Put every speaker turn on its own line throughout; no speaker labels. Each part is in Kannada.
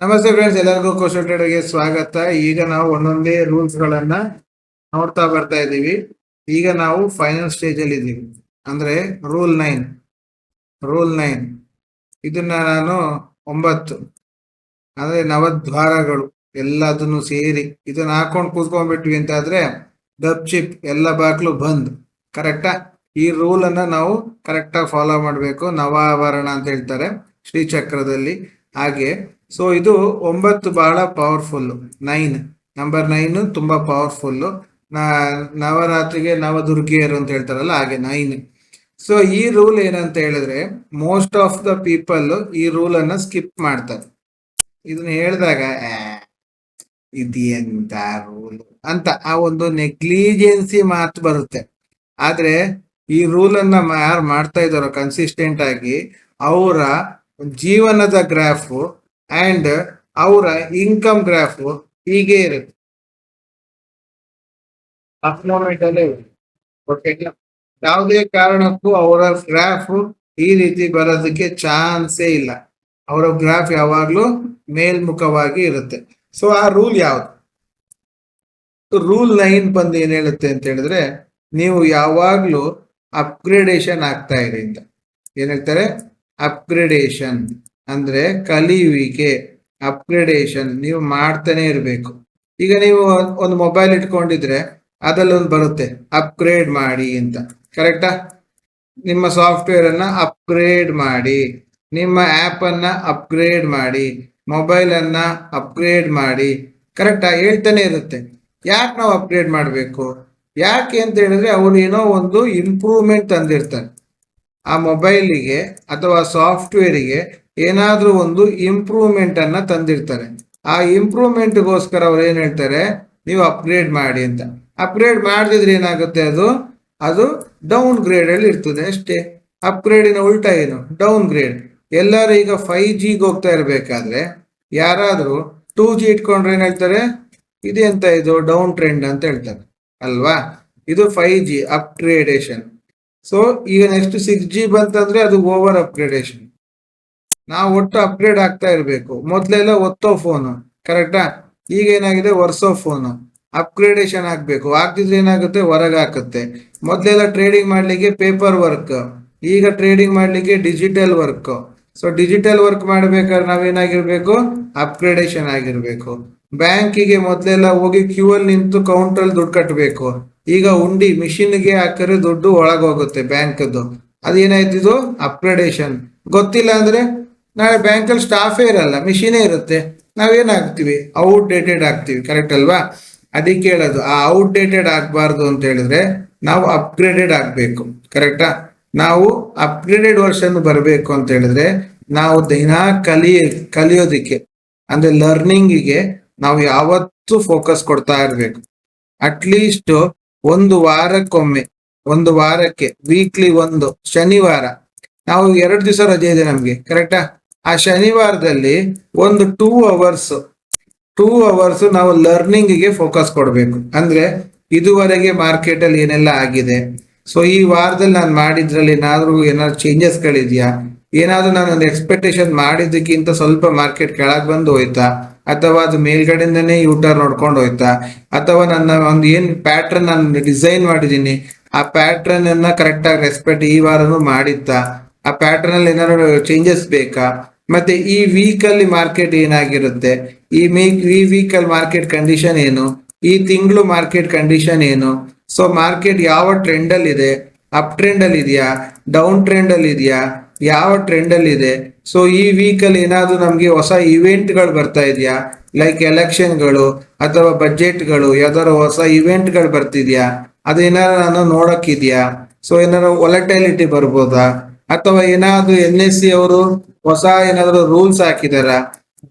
ನಮಸ್ತೆ ಫ್ರೆಂಡ್ಸ್ ಎಲ್ಲರಿಗೂ ಕೋಶಲ್ ಟ್ರೇಡರ್ಗೆ ಸ್ವಾಗತ. ಈಗ ನಾವು ಒಂದೊಂದೇ ರೂಲ್ಸ್ ಗಳನ್ನ ನೋಡ್ತಾ ಬರ್ತಾ ಇದ್ದೀವಿ. ಈಗ ನಾವು ಫೈನಲ್ ಸ್ಟೇಜ್ ಅಲ್ಲಿ ಇದ್ದೀವಿ. ಅಂದ್ರೆ ರೂಲ್ ನೈನ್ ರೂಲ್ ನೈನ್ ಇದನ್ನ ನಾನು ಒಂಬತ್ತು. ಅಂದ್ರೆ ನವದ್ವಾರಗಳು ಎಲ್ಲದನ್ನು ಸೇರಿ ಇದನ್ನ ಹಾಕೊಂಡು ಕೂತ್ಕೊಂಡ್ಬಿಟ್ವಿ ಅಂತ ಆದ್ರೆ ಡಬ್ ಚಿಪ್ ಎಲ್ಲ ಬಾಕ್ಲು ಬಂದ್. ಕರೆಕ್ಟಾ ಈ ರೂಲ್ ಅನ್ನ ನಾವು ಕರೆಕ್ಟಾಗಿ ಫಾಲೋ ಮಾಡಬೇಕು. ನವಾಭರಣ ಅಂತ ಹೇಳ್ತಾರೆ ಶ್ರೀಚಕ್ರದಲ್ಲಿ ಹಾಗೆ ಸೊ ಇದು ಒಂಬತ್ತು ಬಹಳ ಪವರ್ಫುಲ್ ನೈನ್ ನಂಬರ್ ನೈನ್ ತುಂಬಾ ಪವರ್ಫುಲ್ ನವರಾತ್ರಿಗೆ ನವದುರ್ಗಿಯರು ಅಂತ ಹೇಳ್ತಾರಲ್ಲ, ಹಾಗೆ ನೈನ್ ಸೊ ಈ ರೂಲ್ ಏನಂತ ಹೇಳಿದ್ರೆ ಮೋಸ್ಟ್ ಆಫ್ ದ ಪೀಪಲ್ ಈ ರೂಲ್ ಅನ್ನ ಸ್ಕಿಪ್ ಮಾಡ್ತಾರೆ. ಇದನ್ನ ಹೇಳಿದಾಗ ಇದೆಂತ ರೂಲ್ ಅಂತ ಆ ಒಂದು ನೆಗ್ಲಿಜೆನ್ಸಿ ಮಾತು ಬರುತ್ತೆ. ಆದ್ರೆ, ಈ ರೂಲ್ ಅನ್ನ ಯಾರು ಮಾಡ್ತಾ ಇದಾರೋ ಕನ್ಸಿಸ್ಟೆಂಟ್ ಆಗಿ, ಅವರ ಜೀವನದ ಗ್ರಾಫ್ ಅಂಡ್ ಅವರ ಇನ್ಕಮ್ ಗ್ರಾಫ್ ಹೀಗೆ ಇರುತ್ತೆ. ಅಲ್ಲೇ ಯಾವುದೇ ಕಾರಣಕ್ಕೂ ಅವರ ಗ್ರಾಫ್ ಈ ರೀತಿ ಬರೋದಕ್ಕೆ ಚಾನ್ಸೇ ಇಲ್ಲ. ಅವರ ಗ್ರಾಫ್ ಯಾವಾಗ್ಲೂ ಮೇಲ್ಮುಖವಾಗಿ ಇರುತ್ತೆ. ಸೊ ಆ ರೂಲ್ ಯಾವ್ದು? ರೂಲ್ ನೈನ್ ಬಂದು ಏನ್ ಹೇಳುತ್ತೆ ಅಂತ ಹೇಳಿದ್ರೆ, ನೀವು ಯಾವಾಗ್ಲೂ ಅಪ್ಗ್ರೇಡೇಷನ್ ಆಗ್ತಾ ಇರಿ ಅಂತ. ಏನ್ ಹೇಳ್ತಾರೆ? ಅಪ್ಗ್ರೇಡೇಷನ್ ಅಂದ್ರೆ ಕಲಿಯುವಿಕೆ ಅಪ್ಗ್ರೇಡೇಷನ್ ನೀವು ಮಾಡ್ತಾನೆ ಇರಬೇಕು. ಈಗ ನೀವು ಒಂದು ಮೊಬೈಲ್ ಇಟ್ಕೊಂಡಿದ್ರೆ ಅದರಲ್ಲಿ ಒಂದು ಬರುತ್ತೆ ಅಪ್ಗ್ರೇಡ್ ಮಾಡಿ ಅಂತ. ಕರೆಕ್ಟಾ ನಿಮ್ಮ ಸಾಫ್ಟ್ವೇರ್ ಅನ್ನ ಅಪ್ಗ್ರೇಡ್ ಮಾಡಿ, ನಿಮ್ಮ ಆಪ್ ಅನ್ನ ಅಪ್ಗ್ರೇಡ್ ಮಾಡಿ ಮೊಬೈಲ್ ಅನ್ನ ಅಪ್ಗ್ರೇಡ್ ಮಾಡಿ ಕರೆಕ್ಟಾ ಹೇಳ್ತಾನೆ ಇರುತ್ತೆ. ಯಾಕೆ ನಾವು ಅಪ್ಗ್ರೇಡ್ ಮಾಡಬೇಕು? ಯಾಕೆ ಅಂತ ಹೇಳಿದ್ರೆ ಅವರು ಏನೋ ಒಂದು ಇಂಪ್ರೂವ್ಮೆಂಟ್ ತಂದಿರ್ತಾರೆ. ಆ ಮೊಬೈಲಿಗೆ ಅಥವಾ ಸಾಫ್ಟ್ವೇರಿಗೆ ಏನಾದ್ರೂ ಒಂದು ಇಂಪ್ರೂವ್ಮೆಂಟ್ ಅನ್ನ ತಂದಿರ್ತಾರೆ. ಆ ಇಂಪ್ರೂವ್ಮೆಂಟ್ಗೋಸ್ಕರ ಅವ್ರು ಏನು ಹೇಳ್ತಾರೆ? ನೀವು ಅಪ್ಗ್ರೇಡ್ ಮಾಡಿ ಅಂತ. ಅಪ್ಗ್ರೇಡ್ ಮಾಡಿದ್ರೆ ಏನಾಗುತ್ತೆ ಅದು? ಅದು ಡೌನ್ ಗ್ರೇಡಲ್ಲಿ ಇರ್ತದೆ ಅಷ್ಟೇ. ಅಪ್ಗ್ರೇಡಿನ ಉಲ್ಟಾ ಏನು? ಡೌನ್ ಗ್ರೇಡ್ ಎಲ್ಲರೂ ಈಗ ಫೈ ಜಿಗೆ ಹೋಗ್ತಾ ಇರಬೇಕಾದ್ರೆ ಯಾರಾದರೂ ಟೂ ಜಿ ಇಟ್ಕೊಂಡ್ರೆ ಏನು ಹೇಳ್ತಾರೆ? ಇದೆಂತ ಇದು? ಡೌನ್ ಟ್ರೆಂಡ್ ಅಂತ ಹೇಳ್ತಾರೆ. ಅಲ್ವಾ? ಇದು ಫೈ ಜಿ ಅಪ್ಗ್ರೇಡೇಷನ್ ಸೊ ಈಗ ನೆಕ್ಸ್ಟ್ ಸಿಕ್ಸ್ ಜಿ ಬಂತಂದ್ರೆ ಅದು ಓವರ್ ಅಪ್ಗ್ರೇಡೇಷನ್ ನಾವು ಒಟ್ಟು ಅಪ್ಗ್ರೇಡ್ ಆಗ್ತಾ ಇರಬೇಕು. ಮೊದಲೆಲ್ಲ ಒತ್ತೋ ಫೋನು ಕರೆಕ್ಟಾ ಈಗ ಏನಾಗಿದೆ? ಒರ್ಸೋ ಫೋನು ಅಪ್ಗ್ರೇಡೇಷನ್ ಆಗಬೇಕು. ಆಗ್ತಿದ್ರೆ ಏನಾಗುತ್ತೆ? ಹೊರಗೆ ಹಾಕುತ್ತೆ. ಮೊದ್ಲೆಲ್ಲ ಟ್ರೇಡಿಂಗ್ ಮಾಡ್ಲಿಕ್ಕೆ ಪೇಪರ್ ವರ್ಕ್ ಈಗ ಟ್ರೇಡಿಂಗ್ ಮಾಡ್ಲಿಕ್ಕೆ digital work so digital work ಮಾಡ್ಬೇಕಾದ್ರೆ ನಾವೇನಾಗಿರ್ಬೇಕು? ಅಪ್ಗ್ರೇಡೇಷನ್ ಆಗಿರ್ಬೇಕು. ಬ್ಯಾಂಕಿಗೆ ಮೊದಲೆಲ್ಲ ಹೋಗಿ ಕ್ಯೂ ಅಲ್ಲಿ ನಿಂತು ಕೌಂಟರ್ ಅಲ್ಲಿ ದುಡ್ಡು ಕಟ್ಟಬೇಕು ಈಗ ಉಂಡಿ ಮಿಷಿನ್ಗೆ ಹಾಕಿದ್ರೆ ದುಡ್ಡು ಒಳಗೋಗುತ್ತೆ ಹೋಗುತ್ತೆ ಬ್ಯಾಂಕ್ದು ಅದೇನಾಯ್ತಿದು ಅಪ್ಗ್ರೇಡೇಷನ್ ಗೊತ್ತಿಲ್ಲ ಅಂದ್ರೆ ನಾಳೆ ಬ್ಯಾಂಕಲ್ಲಿ ಸ್ಟಾಫೇ ಇರಲ್ಲ ಮಿಷಿನೇ ಇರುತ್ತೆ. ಔಟ್ ಡೇಟೆಡ್ ಆಗ್ತೀವಿ ಕರೆಕ್ಟ್ ಅಲ್ವಾ? ಅದಕ್ಕೆ ಹೇಳೋದು, ಆ ಔಟ್ ಡೇಟೆಡ್ ಆಗ್ಬಾರ್ದು ಅಂತ ಹೇಳಿದ್ರೆ ನಾವು ಅಪ್ಗ್ರೇಡೆಡ್ ಆಗ್ಬೇಕು ಕರೆಕ್ಟಾ ನಾವು ಅಪ್ಗ್ರೇಡೆಡ್ ವರ್ಷನ್ ಬರಬೇಕು ಅಂತ ಹೇಳಿದ್ರೆ ನಾವು ದಿನ ಕಲಿಯ, ಕಲಿಯೋದಿಕ್ಕೆ, ಅಂದ್ರೆ ಲರ್ನಿಂಗಿಗೆ ನಾವು ಯಾವತ್ತೂ ಫೋಕಸ್ ಕೊಡ್ತಾ ಇರ್ಬೇಕು. ಅಟ್ಲೀಸ್ಟ್ ಒಂದು ವಾರಕ್ಕೊಮ್ಮೆ, ಒಂದು ವಾರಕ್ಕೆ ವೀಕ್ಲಿ ಒಂದು, ಶನಿವಾರ. ನಾವು ಎರಡು ದಿವಸ ರಜೆ ಇದೆ ನಮ್ಗೆ ಕರೆಕ್ಟಾ ಆ ಶನಿವಾರದಲ್ಲಿ ಒಂದು ಟೂ ಅವರ್ಸ್ ಟೂ ಅವರ್ಸ್ ನಾವು ಲರ್ನಿಂಗ್ಗೆ ಫೋಕಸ್ ಕೊಡಬೇಕು. ಅಂದ್ರೆ ಇದುವರೆಗೆ ಮಾರ್ಕೆಟ್ ಅಲ್ಲಿ ಏನೆಲ್ಲ ಆಗಿದೆ? ಸೊ ಈ ವಾರದಲ್ಲಿ ನಾನು ಮಾಡಿದ್ರಲ್ಲಿ ಏನಾದ್ರೂ ಏನಾದ್ರು ಚೇಂಜಸ್ ಗಳಿದ್ಯಾ? ಏನಾದ್ರೂ ನಾನು ಒಂದು ಎಕ್ಸ್ಪೆಕ್ಟೇಷನ್ ಮಾಡಿದ್ದಕ್ಕಿಂತ ಸ್ವಲ್ಪ ಮಾರ್ಕೆಟ್ ಕೆಳಗ್ ಬಂದು ಹೋಯ್ತಾ? ಅಥವಾ ಅದು ಮೇಲ್ಗಡೆಯಿಂದನೇ ಯೂಟರ್ ನೋಡ್ಕೊಂಡು ಹೋಯ್ತಾ? ಅಥವಾ ನನ್ನ ಒಂದು ಏನ್ ಪ್ಯಾಟ್ರನ್ ನಾನು ಡಿಸೈನ್ ಮಾಡಿದ್ದೀನಿ? ಆ ಪ್ಯಾಟ್ರನ್ ಅನ್ನ ಕರೆಕ್ಟ್ ಆಗಿ ರೆಸ್ಪೆಕ್ಟ್ ಈ ವಾರನು ಮಾಡಿತ್ತಾ ಆ ಪ್ಯಾಟರ್ನ್ ಅಲ್ಲಿ ಏನಾದ್ರು ಚೇಂಜಸ್ ಬೇಕಾ? ಮತ್ತೆ ಈ ವೀಕ್ ಅಲ್ಲಿ ಮಾರ್ಕೆಟ್ ಏನಾಗಿರುತ್ತೆ? ಈ ಈ ವೀಕ್ ಅಲ್ಲಿ ಮಾರ್ಕೆಟ್ ಕಂಡೀಷನ್ ಏನು? ಈ ತಿಂಗಳು ಮಾರ್ಕೆಟ್ ಕಂಡೀಷನ್ ಏನು? ಸೊ ಮಾರ್ಕೆಟ್ ಯಾವ ಟ್ರೆಂಡ್ ಅಲ್ಲಿ ಇದೆ? ಅಪ್ ಟ್ರೆಂಡ್ ಅಲ್ಲಿ ಇದೆಯಾ? ಡೌನ್ ಟ್ರೆಂಡ್ ಅಲ್ಲಿ ಇದೆಯಾ? ಯಾವ ಟ್ರೆಂಡ್ ಅಲ್ಲಿ ಇದೆ? ಸೊ ಈ ವೀಕ್ ಅಲ್ಲಿ ಏನಾದ್ರು ನಮ್ಗೆ ಹೊಸ ಇವೆಂಟ್ಗಳು ಬರ್ತಾ ಇದೆಯಾ? ಲೈಕ್ ಎಲೆಕ್ಷನ್ಗಳು ಅಥವಾ ಬಜೆಟ್ಗಳು ಯಾವ್ದಾದ್ರು ಹೊಸ ಇವೆಂಟ್ಗಳು ಬರ್ತಿದ್ಯಾ? ಅದೇನಾರ ನಾನು ನೋಡಕ್ಕಿದ್ಯಾ ಸೊ ಏನಾದ್ರು ಒಲಟೈಲಿಟಿ ಬರ್ಬೋದಾ? ಅಥವಾ ಏನಾದ್ರು ಎನ್ ಎಸ್ ಸಿ ಅವರು ಹೊಸ ಏನಾದ್ರು ರೂಲ್ಸ್ ಹಾಕಿದಾರ?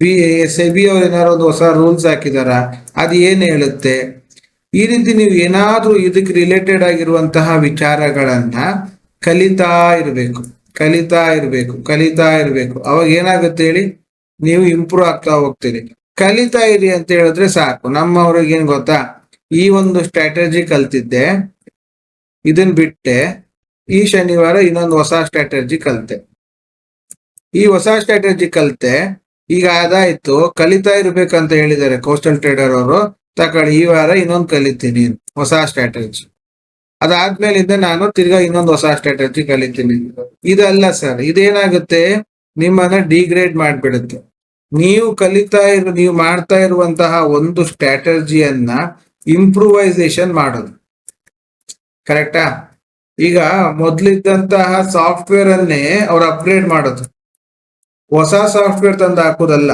ಬಿ ಸೆಬಿ ಅವ್ರು ಏನಾದ್ರು ಒಂದು ಹೊಸ ರೂಲ್ಸ್ ಹಾಕಿದಾರ? ಅದು ಏನ್ ಹೇಳುತ್ತೆ? ಈ ರೀತಿ ನೀವು ಏನಾದ್ರೂ ಇದಕ್ಕೆ ರಿಲೇಟೆಡ್ ಆಗಿರುವಂತಹ ವಿಚಾರಗಳನ್ನ ಕಲಿತಾ ಇರಬೇಕು ಕಲಿತಾ ಇರಬೇಕು ಕಲಿತಾ ಇರಬೇಕು. ಅವಾಗ ಏನಾಗುತ್ತೆ ಹೇಳಿ? ನೀವು ಇಂಪ್ರೂವ್ ಆಗ್ತಾ ಹೋಗ್ತೀರಿ. ಕಲಿತಾ ಇರಿ ಅಂತ ಹೇಳಿದ್ರೆ ಸಾಕು. ನಮ್ಮವ್ರಿಗೆ ಏನ್ ಗೊತ್ತಾ? ಈ ಒಂದು ಸ್ಟ್ರಾಟಜಿ ಕಲ್ತಿದ್ದೆ. ಇದನ್ ಬಿಟ್ಟೆ. ಈ ಶನಿವಾರ ಇನ್ನೊಂದು ಹೊಸ ಸ್ಟ್ರಾಟಜಿ ಕಲಿತೆ. ಈ ಹೊಸ ಸ್ಟ್ರಾಟಜಿ ಕಲಿತೆ, ಈಗ ಅದಾಯ್ತು, ಕಲಿತಾ ಇರ್ಬೇಕಂತ ಹೇಳಿದ್ದಾರೆ ಕೋಸ್ಟಲ್ ಟ್ರೇಡರ್ ಅವರು. ತಕೊಳ್ಳಿ ಈ ವಾರ ಇನ್ನೊಂದು ಕಲಿತೀನಿ, ಹೊಸ ಸ್ಟ್ರಾಟಜಿ ಅದಾದ್ಮೇಲಿಂದ ನಾನು ತಿರ್ಗಾ ಇನ್ನೊಂದು ಹೊಸ ಸ್ಟ್ರಾಟಜಿ ಕಲಿತೀನಿ. ಇದಲ್ಲ ಸರ್ ಇದೇನಾಗುತ್ತೆ? ನಿಮ್ಮನ್ನ ಡಿಗ್ರೇಡ್ ಮಾಡ್ಬಿಡುತ್ತೆ. ನೀವು ಕಲಿತಾ ಇರು, ನೀವು ಮಾಡ್ತಾ ಇರುವಂತಹ ಒಂದು ಸ್ಟ್ರಾಟಜಿಯನ್ನ ಇಂಪ್ರೂವೈಸೇಷನ್ ಮಾಡೋದು. ಕರೆಕ್ಟಾ ಈಗ ಮೊದ್ಲಿದ್ದಂತಹ ಸಾಫ್ಟ್ವೇರ್ ಅನ್ನೇ ಅವ್ರು ಅಪ್ಗ್ರೇಡ್ ಮಾಡೋದು. ಹೊಸ ಸಾಫ್ಟ್ವೇರ್ ತಂದು ಹಾಕೋದಲ್ಲ,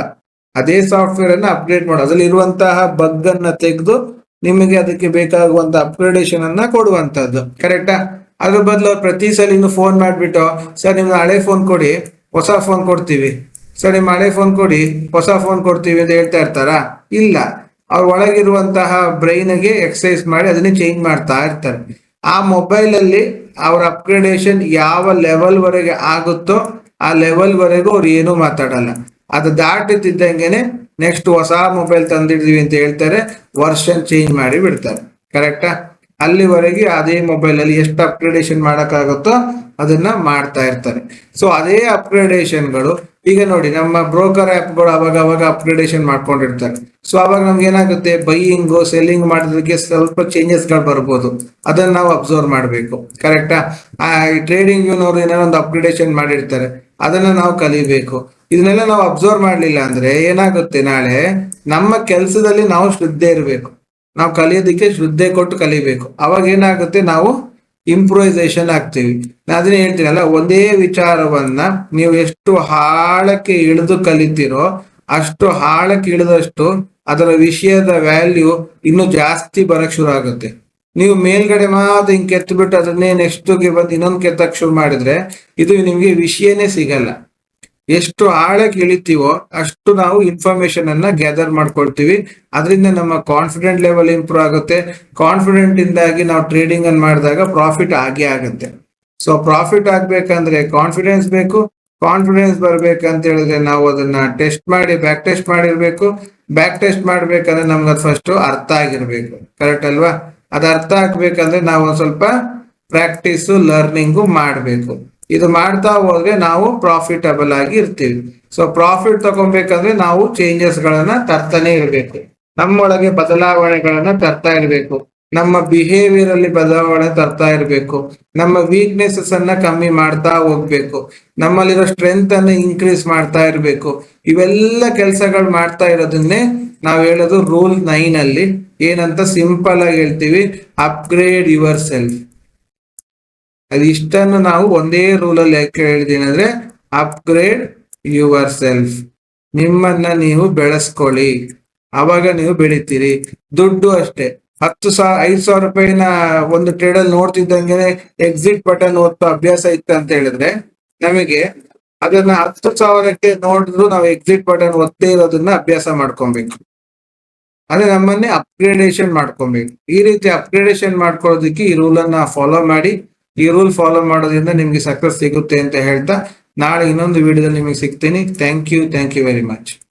ಅದೇ ಸಾಫ್ಟ್ವೇರ್ ಅನ್ನ ಅಪ್ಗ್ರೇಡ್ ಮಾಡೋದು ಅದ್ರಲ್ಲಿ ಇರುವಂತಹ ಬಗ್ ಅನ್ನ ತೆಗೆದು ನಿಮಗೆ ಅದಕ್ಕೆ ಬೇಕಾಗುವಂತ ಅಪ್ಗ್ರೇಡೇಷನ್ ಅನ್ನ ಕೊಡುವಂತದ್ದು ಕರೆಕ್ಟಾ ಅದ್ರ ಬದಲು ಅವ್ರು ಪ್ರತಿ ಸಲ ಇನ್ನು ಫೋನ್ ಮಾಡ್ಬಿಟ್ಟು, ಸರ್, ನಿಮ್ಗೆ ಹಳೆ ಫೋನ್ ಕೊಡಿ, ಹೊಸ ಫೋನ್ ಕೊಡ್ತೀವಿ. ಸರ್ ನಿಮ್ಮ ಹಳೆ ಫೋನ್ ಕೊಡಿ, ಹೊಸ ಫೋನ್ ಕೊಡ್ತೀವಿ ಅಂತ ಹೇಳ್ತಾ ಇರ್ತಾರಾ? ಇಲ್ಲ. ಅವ್ರ ಒಳಗಿರುವಂತಹ ಬ್ರೈನ್ಗೆ ಎಕ್ಸಸೈಸ್ ಮಾಡಿ ಅದನ್ನೇ ಚೇಂಜ್ ಮಾಡ್ತಾ ಇರ್ತಾರೆ. ಆ ಮೊಬೈಲ್ ಅಲ್ಲಿ ಅವ್ರ ಅಪ್ಗ್ರೇಡೇಷನ್ ಯಾವ ಲೆವೆಲ್ ವರೆಗೆ ಆಗುತ್ತೋ ಆ ಲೆವೆಲ್ ವರೆಗೂ ಅವ್ರು ಏನೂ ಮಾತಾಡಲ್ಲ. ಅದು ದಾಟುತ್ತಿದ್ದಂಗೆನೆ ನೆಕ್ಸ್ಟ್ ಹೊಸ ಮೊಬೈಲ್ ತಂದಿಡ್ತೀವಿ ಅಂತ ಹೇಳ್ತಾರೆ ವರ್ಷನ್ ಚೇಂಜ್ ಮಾಡಿ ಬಿಡ್ತಾರೆ. ಕರೆಕ್ಟಾ ಅಲ್ಲಿವರೆಗೆ ಅದೇ ಮೊಬೈಲ್ ಅಲ್ಲಿ ಎಷ್ಟು ಅಪ್ಗ್ರೇಡೇಷನ್ ಮಾಡೋಕ್ಕಾಗುತ್ತೋ ಅದನ್ನ ಮಾಡ್ತಾ ಇರ್ತಾರೆ. ಸೊ ಅದೇ ಅಪ್ಗ್ರೇಡೇಷನ್ಗಳು ಈಗ ನೋಡಿ, ನಮ್ಮ ಬ್ರೋಕರ್ ಆ್ಯಪ್ಗಳು ಅವಾಗ ಅವಾಗ ಅಪ್ಗ್ರೇಡೇಷನ್ ಮಾಡ್ಕೊಂಡಿರ್ತಾರೆ. ಸೊ ಅವಾಗ ನಮ್ಗೆ ಏನಾಗುತ್ತೆ? ಬೈಯಿಂಗು ಸೆಲ್ಲಿಂಗ್ ಮಾಡೋದಕ್ಕೆ ಸ್ವಲ್ಪ ಚೇಂಜಸ್ಗಳು ಬರ್ಬೋದು. ಅದನ್ನ ನಾವು ಅಬ್ಸರ್ವ್ ಮಾಡಬೇಕು. ಕರೆಕ್ಟಾ ಆ? ಟ್ರೇಡಿಂಗ್ ಯೂನವ್ರು ಏನೋ ಒಂದು ಅಪ್ಗ್ರೇಡೇಷನ್ ಮಾಡಿರ್ತಾರೆ. ಅದನ್ನ ನಾವು ಕಲಿಬೇಕು. ಇದನ್ನೆಲ್ಲ ನಾವು ಅಬ್ಸರ್ವ್ ಮಾಡ್ಲಿಲ್ಲ ಅಂದ್ರೆ ಏನಾಗುತ್ತೆ ನಾಳೆ? ನಮ್ಮ ಕೆಲಸದಲ್ಲಿ ನಾವು ಶ್ರದ್ಧೆ ಇರಬೇಕು. ನಾವು ಕಲಿಯೋದಕ್ಕೆ ಶ್ರದ್ಧೆ ಕೊಟ್ಟು ಕಲಿಬೇಕು. ಅವಾಗ ಏನಾಗುತ್ತೆ? ನಾವು ಇಂಪ್ರೂವೈಸೇಷನ್ ಆಗ್ತೀವಿ. ನಾನು ಅದನ್ನ ಹೇಳ್ತೀನಲ್ಲ ಒಂದೇ ವಿಚಾರವನ್ನ ನೀವು ಎಷ್ಟು ಹಾಳಕ್ಕೆ ಇಳಿದು ಕಲಿತೀರೋ, ಅಷ್ಟು ಹಾಳಕ್ಕೆ ಇಳಿದಷ್ಟು ಅದರ ವಿಷಯದ ವ್ಯಾಲ್ಯೂ ಇನ್ನು ಜಾಸ್ತಿ ಬರಕ್ ಶುರು ಆಗುತ್ತೆ. ನೀವು ಮೇಲ್ಗಡೆ ಮಾತ್ರ ಹಿಂಗ್ ಕೆತ್ತು ಬಿಟ್ಟು ಅದನ್ನೇ ನೆಕ್ಸ್ಟ್ ಬಂದು ಇನ್ನೊಂದು ಕೆತ್ತಕ್ ಶುರು ಮಾಡಿದ್ರೆ ಇದು ನಿಮ್ಗೆ ವಿಷಯನೇ ಸಿಗಲ್ಲ. ಎಷ್ಟು ಆಳಕ್ಕೆ ಇಳಿತೀವೋ ಅಷ್ಟು ನಾವು ಇನ್ಫಾರ್ಮೇಶನ್ ಅನ್ನ ಗ್ಯಾದರ್ ಮಾಡ್ಕೊಳ್ತೀವಿ. ಅದರಿಂದ ನಮ್ಮ ಕಾನ್ಫಿಡೆಂಟ್ ಲೆವೆಲ್ ಇಂಪ್ರೂವ್ ಆಗುತ್ತೆ. ಕಾನ್ಫಿಡೆಂಟ್ ಇಂದಾಗಿ ನಾವು ಟ್ರೇಡಿಂಗ್ ಅನ್ನು ಮಾಡಿದಾಗ ಪ್ರಾಫಿಟ್ ಆಗೇ ಆಗುತ್ತೆ. ಸೊ ಪ್ರಾಫಿಟ್ ಆಗ್ಬೇಕಂದ್ರೆ ಕಾನ್ಫಿಡೆನ್ಸ್ ಬೇಕು. ಕಾನ್ಫಿಡೆನ್ಸ್ ಬರ್ಬೇಕಂತ ಹೇಳಿದ್ರೆ ನಾವು ಅದನ್ನ ಟೆಸ್ಟ್ ಮಾಡಿ ಬ್ಯಾಕ್ ಟೆಸ್ಟ್ ಮಾಡಿರ್ಬೇಕು. ಬ್ಯಾಕ್ ಟೆಸ್ಟ್ ಮಾಡ್ಬೇಕಂದ್ರೆ ನಮ್ಗೆ ಅದು ಫಸ್ಟ್ ಅರ್ಥ ಆಗಿರ್ಬೇಕು. ಕರೆಕ್ಟ್ ಅಲ್ವಾ? ಅದು ಅರ್ಥ ಆಗ್ಬೇಕಂದ್ರೆ ನಾವು ಒಂದ್ ಸ್ವಲ್ಪ ಪ್ರಾಕ್ಟೀಸು ಲರ್ನಿಂಗು ಮಾಡಬೇಕು. ಇದು ಮಾಡ್ತಾ ಹೋದ್ರೆ ನಾವು ಪ್ರಾಫಿಟಬಲ್ ಆಗಿ ಇರ್ತೀವಿ. ಸೊ ಪ್ರಾಫಿಟ್ ತಗೊಬೇಕಂದ್ರೆ ನಾವು ಚೇಂಜಸ್ ಗಳನ್ನ ತರ್ತಾನೆ ಇರಬೇಕು. ನಮ್ಮೊಳಗೆ ಬದಲಾವಣೆಗಳನ್ನ ತರ್ತಾ ಇರಬೇಕು. ನಮ್ಮ ಬಿಹೇವಿಯರ್ ಅಲ್ಲಿ ಬದಲಾವಣೆ ತರ್ತಾ ಇರಬೇಕು. ನಮ್ಮ ವೀಕ್ನೆಸಸ್ ಅನ್ನ ಕಮ್ಮಿ ಮಾಡ್ತಾ ಹೋಗ್ಬೇಕು. ನಮ್ಮಲ್ಲಿರೋ ಸ್ಟ್ರೆಂತ್ ಅನ್ನ ಇನ್ಕ್ರೀಸ್ ಮಾಡ್ತಾ ಇರಬೇಕು. ಇವೆಲ್ಲ ಕೆಲಸಗಳು ಮಾಡ್ತಾ ಇರೋದನ್ನೇ ನಾವ್ ಹೇಳೋದು ರೂಲ್ ನೈನ್ ಅಲ್ಲಿ. ಏನಂತ ಸಿಂಪಲ್ ಆಗಿ ಹೇಳ್ತೀವಿ ಅಪ್ಗ್ರೇಡ್ ಯುವರ್ ಸೆಲ್ಫ್ ಅದು ಇಷ್ಟನ್ನು ನಾವು ಒಂದೇ ರೂಲ್ ಅಲ್ಲಿ ಯಾಕೆ ಹೇಳಿದೀನಿ ಅಂದ್ರೆ ಅಪ್ಗ್ರೇಡ್ ಯುವರ್ ಸೆಲ್ಫ್ ನಿಮ್ಮನ್ನ ನೀವು ಬೆಳೆಸ್ಕೊಳ್ಳಿ. ಅವಾಗ ನೀವು ಬೆಳಿತೀರಿ. ದುಡ್ಡು ಅಷ್ಟೇ. ಹತ್ತು ಸಾವಿರ ಐದು ಸಾವಿರ ರೂಪಾಯಿನ ಒಂದು ಟ್ರೇಡ್ ಅಲ್ಲಿ ನೋಡ್ತಿದ್ದಂಗೆ ಎಕ್ಸಿಟ್ ಬಟನ್ ಓದ್ತಾ ಅಭ್ಯಾಸ ಇತ್ತು ಅಂತ ಹೇಳಿದ್ರೆ ನಮಗೆ ಅದನ್ನ ಹತ್ತು ಸಾವಿರಕ್ಕೆ ನೋಡಿದ್ರು ನಾವು ಎಕ್ಸಿಟ್ ಬಟನ್ ಒತ್ತೇ ಇರೋದನ್ನ ಅಭ್ಯಾಸ ಮಾಡ್ಕೊಬೇಕು. ಅಂದ್ರೆ ನಮ್ಮನ್ನೇ ಅಪ್ಗ್ರೇಡೇಷನ್ ಮಾಡ್ಕೊಬೇಕು. ಈ ರೀತಿ ಅಪ್ಗ್ರೇಡೇಷನ್ ಮಾಡ್ಕೊಳ್ಳೋದಕ್ಕೆ ಈ ರೂಲ್ ಅನ್ನ ಫಾಲೋ ಮಾಡಿ. ಈ ರೂಲ್ ಫಾಲೋ ಮಾಡೋದ್ರಿಂದ ನಿಮ್ಗೆ ಸಕ್ಸಸ್ ಸಿಗುತ್ತೆ ಅಂತ ಹೇಳ್ತಾ ನಾಳೆ ಇನ್ನೊಂದು ವಿಡಿಯೋದಲ್ಲಿ ನಿಮಗೆ ಸಿಗ್ತೀನಿ. Thank you thank you very much